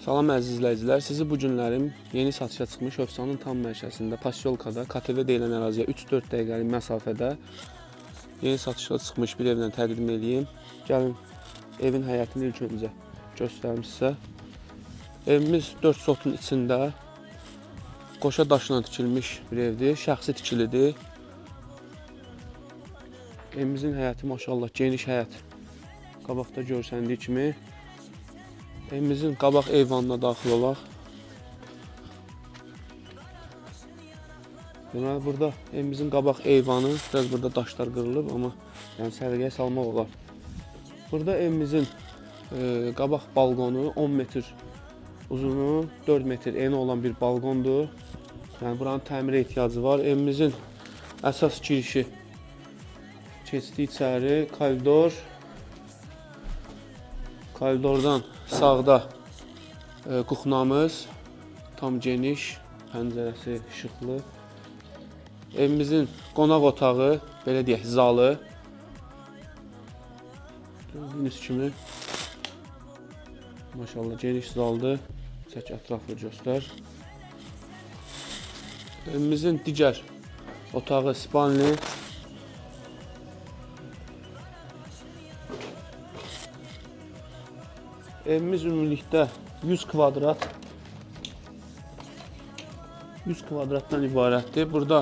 Salam əziz izləyicilər, sizi bu günlərim yeni satışa çıxmış Övsanın tam mərkəzində, Pasyolkada, KTV deyilən əraziyə 3-4 dəqiqəlik məsafədə yeni satışa çıxmış bir evlə təqdim edeyim. Gəlin evin həyətini ilk öncə göstərim sizə. Evimiz 4 sotun içində qoşa daşla tikilmiş bir evdir, şəxsi tikilidir. Evimizin həyəti maşallah geniş həyət. Qabaqda görsəndiyi kimi Evimizin qabaq eyvanına daxil olaq. Deməli burada evimizin qabaq eyvanı, biraz burada daşlar qırılıb, amma yəni səliqəyə salmaq olar. Burada evimizin e, qabaq balqonu 10 metr uzunu, 4 metr eni olan bir balqondur. Yəni buranın təmirə ehtiyacı var. Evimizin əsas girişi keçdi içəri, koridor, Koridordan sağda e, kuxnamız tam geniş, pəncərəsi işıqlı. Evimizin qonaq otağı, belə deyək, zalı. Gördüyünüz kimi maşallah geniş zaldır. Çək ətraflı göstər. Evimizin digər otağı spalni. Evimiz ümumilikdə 100 kvadrat 100 kvadratdan ibarətdir. Burada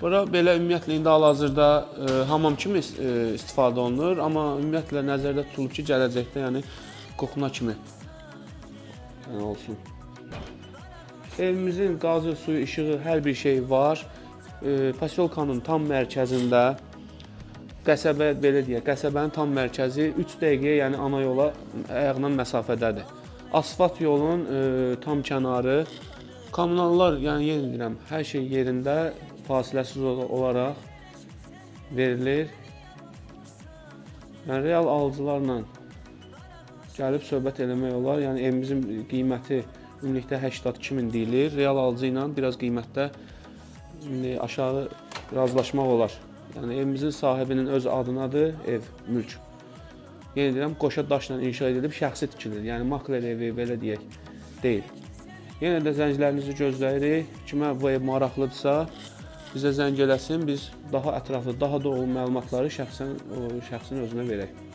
Bura belə ümumiyyətlə indi hal-hazırda e, hamam kimi e, istifadə olunur, amma ümumiyyətlə nəzərdə tutulub ki, gələcəkdə yəni qoxuna kimi yəni olsun. Evimizin qazı, suyu, işığı, hər bir şey var. E, Pasyolkanın tam mərkəzində qəsəbə belə deyək, qəsəbənin tam mərkəzi 3 dəqiqəyə, yəni ana yola ayaqla məsafədədir. Asfalt yolun e, tam kənarı, kommunallar, yəni yenə deyirəm, hər şey yerində fasiləsiz ola- olaraq verilir. Yəni real alıcılarla gəlib söhbət eləmək olar. Yəni evimizin qiyməti ümumilikdə 82 min deyilir. Real alıcı ilə biraz qiymətdə aşağı razılaşmaq olar. Yəni evimizin sahibinin öz adınadır ev, mülk. Yenə deyirəm, qoşa daşla inşa edilib şəxsi tikilir. Yəni makler evi belə deyək deyil. Yenə də zənglərinizi gözləyirik. Kimə bu ev maraqlıdırsa, bizə zəng eləsin. Biz daha ətraflı, daha doğru məlumatları şəxsən şəxsin özünə verək.